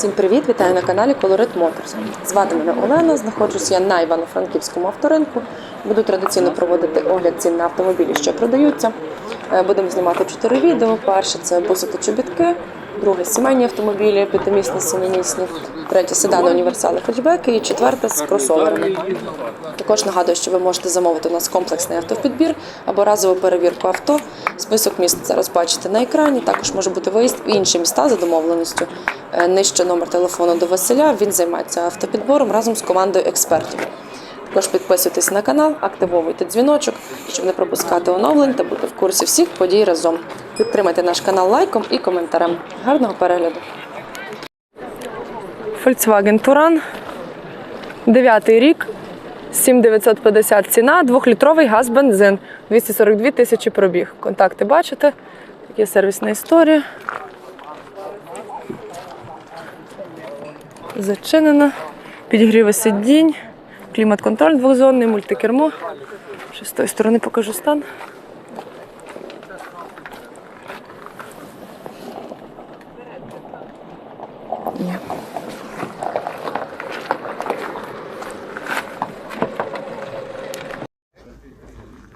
Всім привіт! Вітаю на каналі Colorit Motors. Звати мене Олена. Знаходжусь я на Івано-Франківському авторинку. Буду традиційно проводити огляд цін на автомобілі, що продаються. Е, Будемо знімати чотири відео. Перше це буси та чобітки, друге сімейні автомобілі, п'ятимісні, сімимісні, третє седани, універсали, хетчбеки і четверте з кросоверами. Також нагадую, що ви можете замовити у нас комплексний автопідбір або разову перевірку авто. Список міст зараз бачите на екрані. Також може бути виїзд в інші міста за домовленістю. Е, Нижче номер телефону до Василя. Він займається автопідбором разом з командою експертів. Також підписуйтесь на канал, активовуйте дзвіночок, щоб не пропускати оновлень та бути в курсі всіх подій разом. Підтримайте наш канал лайком і коментарем. Гарного перегляду! Volkswagen Touran. Дев'ятий рік. 7950 ціна, двохлітровий газ бензин, 242 тисячі пробіг. Контакти бачите. Є сервісна історія. Зачинена. Підігріви сидінь, клімат-контроль двохзонний, мультикермо. Ще з тої сторони покажу стан. Є.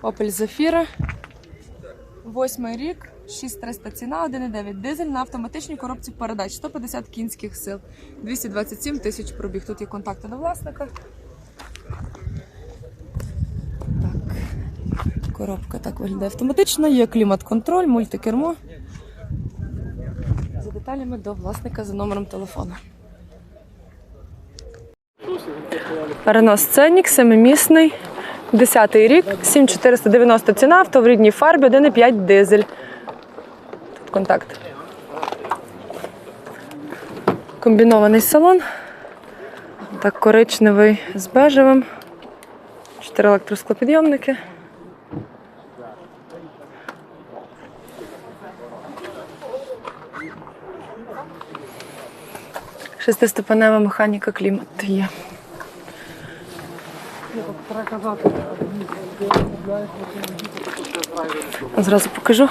Opel Zafira. Восьмий рік, 6300 ціна, 1,9 дизель на автоматичній коробці передач, 150 кінських сил, 227 тисяч пробіг. Тут є контакти до власника. Так. Коробка так виглядає автоматично, є клімат-контроль, мультикермо. Деталями до власника за номером телефону. Renault Scenic, семимісний. 10-й рік, 7490 ціна, авто в рідній фарбі, 1,5 дизель. Тут контакт. Комбінований салон. Так, коричневий з бежевим. Чотири електросклопідйомники. Шестиступенева механіка клімат є. Зразу покажу.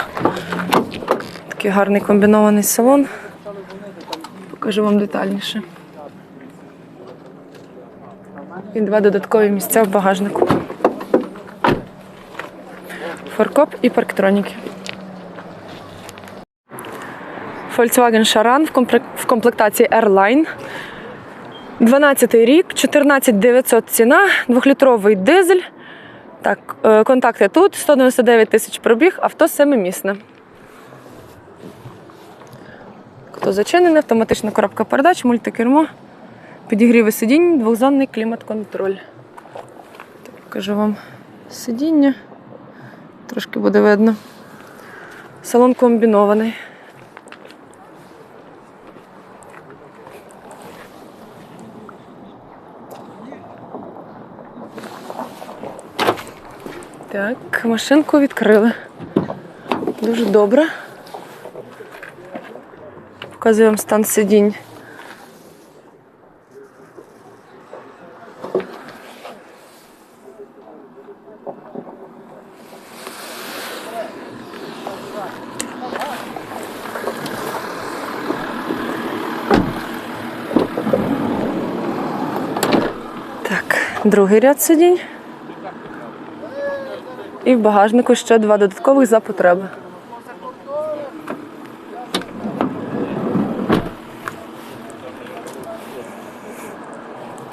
Такий гарний комбінований салон. Покажу вам детальніше. І два додаткові місця в багажнику. Форкоп і парктроніки. Volkswagen Charan в комплектації Airline. 12 рік, 14900 ціна, двохлітровий дизель. Так, е, контакти тут, 199 тисяч пробіг, авто семимісне. Хто зачинений, автоматична коробка передач, мультикермо, підігріви сидінь, двохзонний клімат-контроль. Покажу вам сидіння. Трошки буде видно. Салон комбінований. Машинку відкрили. Дуже добре. Показую вам стан сидінь. Другий ряд сидінь. І в багажнику ще два додаткових за потреби.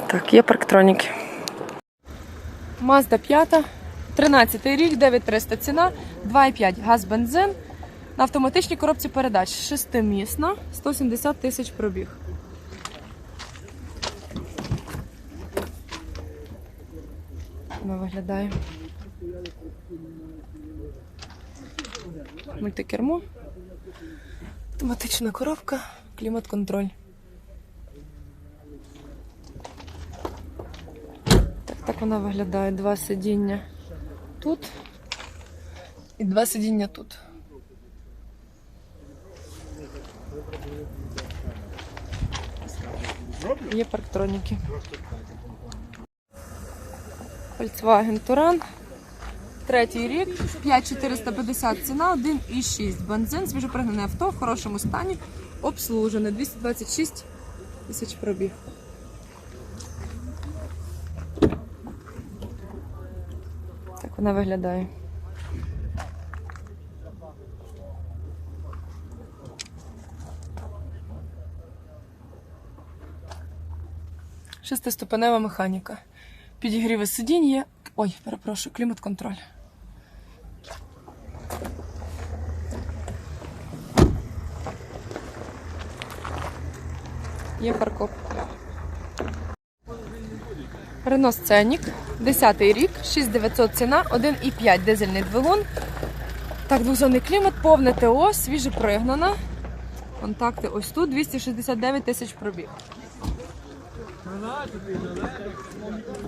Так, є парктроніки. Mazda 5, 13 рік, 9300 ціна, 2,5 газ бензин. На автоматичній коробці передач. Шестимісна, 170 тисяч пробіг. Вона виглядає. Мультикермо. Автоматична коробка, клімат-контроль. Так, так вона виглядає. Два сидіння тут і два сидіння тут. Є парктроніки. Volkswagen Touran. Третій рік, 5450 ціна, 1,6 бензин, свіжопригнане авто в хорошому стані, обслужене, 226 тисяч пробіг. Так вона виглядає. Шестиступенева механіка. Підігріви сидінь є. Ой, перепрошую, клімат-контроль. Є фаркоп. Рено Сценік, 10-й рік, 6900 ціна, 1,5 дизельний двигун. Так, двохзонний клімат, повне ТО, свіже пригнана. Контакти ось тут, 269 тисяч пробіг.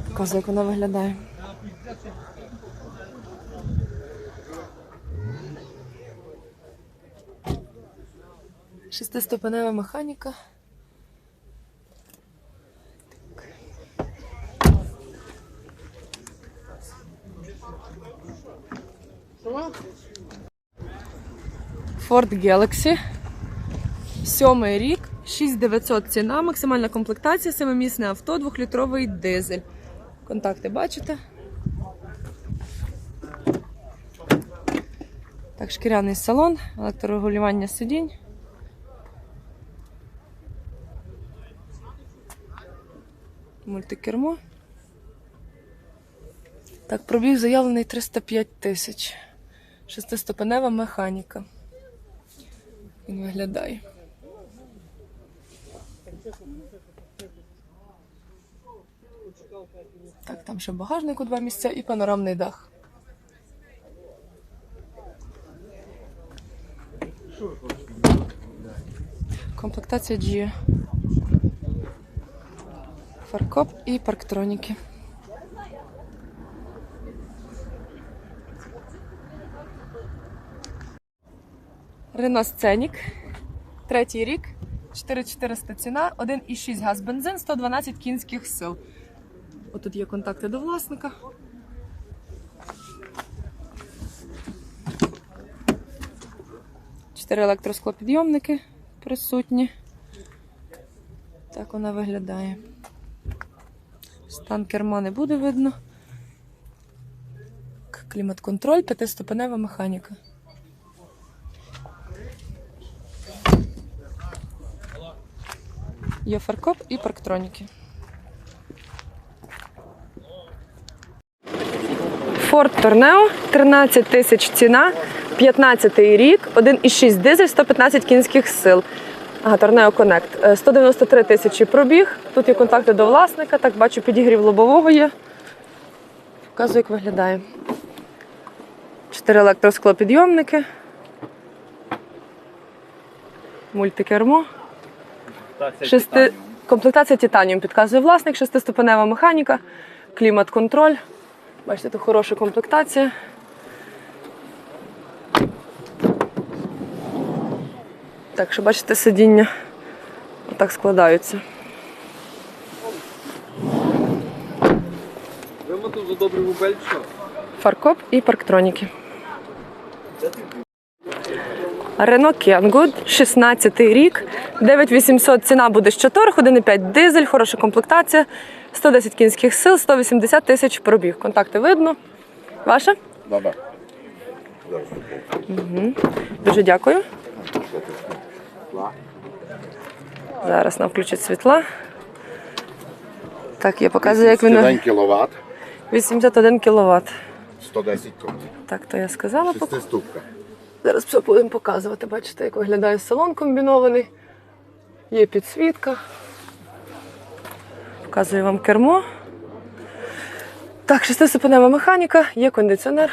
Показую, як вона виглядає. Шестиступенева механіка. Ford Galaxy. Сьомий рік, 6900 ціна, максимальна комплектація, семимісне авто, двохлітровий дизель. Контакти бачите? Так, шкіряний салон, електрорегулювання сидінь. Мультикермо. Так, пробіг заявлений 305 тисяч. Шестиступенева механіка. Він виглядає. Так, там ще багажник у два місця і панорамний дах. Комплектація G. Фаркоп і парктроніки. Рено Сценік. Третій рік. 4400 ціна, 1,6 газ бензин, 112 кінських сил. Отут є контакти до власника. Чотири електросклопідйомники присутні. Так вона виглядає. Стан керма не буде видно. Клімат-контроль, п'ятиступенева механіка. Є фаркоп і парктроніки. Ford Tourneo, 13 тисяч ціна, 15-й рік, 1,6 дизель, 115 кінських сил. Ага, Connect. Е, 193 тисячі пробіг. Тут є контакти до власника. Так, бачу, підігрів лобового є. Показую, як виглядає. Чотири електросклопідйомники. Мультикермо. Шести... Комплектація титаніум підказує власник, шестиступенева механіка, клімат-контроль. Бачите, тут хороша комплектація. Так що бачите, сидіння отак складаються. Вимотав за добрий губель, що? Фаркоп і парктроніки. Рено Кенгуд, 16 рік, 9800 ціна буде з 4, 1,5 дизель, хороша комплектація, 110 кінських сил, 180 тисяч пробіг. Контакти видно. Ваша? Добре. Дуже дякую. Зараз нам включать світла. Так, я показую, як він 1 кВт, 81 кВт. 110 коней. Так, то я сказала. Шестиступка. Зараз все будемо показувати. Бачите, як виглядає салон комбінований. Є підсвітка. Показую вам кермо. Так, шестиступенева механіка, є кондиціонер.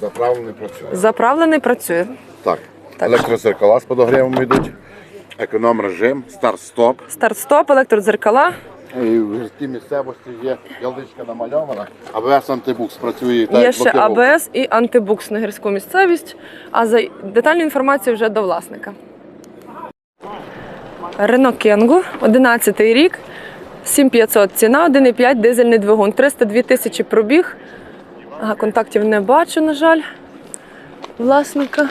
Заправлений працює. Заправлений, працює. Так. Так. Електрозеркала з подогрівом йдуть. Економ режим, старт-стоп. Старт-стоп, електродзеркала. І в гірській місцевості є ялдичка намальована. АБС антибукс працює так, Є як ще блокировка. АБС і антибукс на гірську місцевість, а за детальну інформацію вже до власника. Рено Кенгу, 11 рік, 7500 ціна, 1,5 дизельний двигун, 302 тисячі пробіг. Ага, контактів не бачу, на жаль. Власника.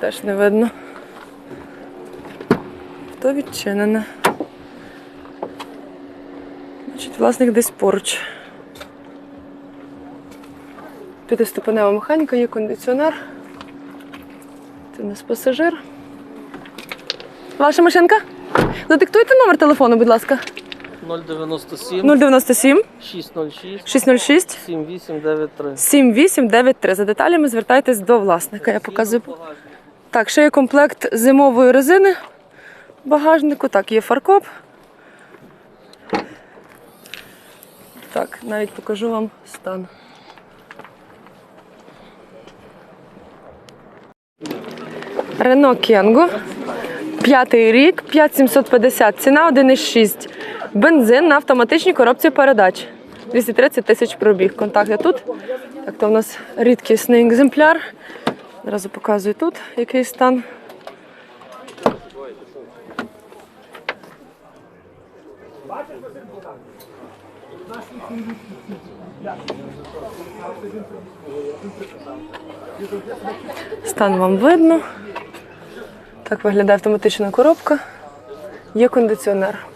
Теж не видно. авто відчинене. Значить, власник десь поруч. П'ятиступенева механіка, є кондиціонер. Це у нас пасажир. Ваша машинка? Задиктуйте номер телефону, будь ласка. 097 097 606 606 7893. 7893. За деталями звертайтесь до власника. Я показую. Так, ще є комплект зимової резини в багажнику. Так, є фаркоп. Так, навіть покажу вам стан. Рено Кенго. П'ятий рік, 5750. Ціна 1,6. Бензин на автоматичній коробці передач. 230 тисяч пробіг. Контакти тут. Так, то в нас рідкісний екземпляр. Одразу показую тут, який стан. Стан вам видно. Так виглядає автоматична коробка. Є кондиціонер.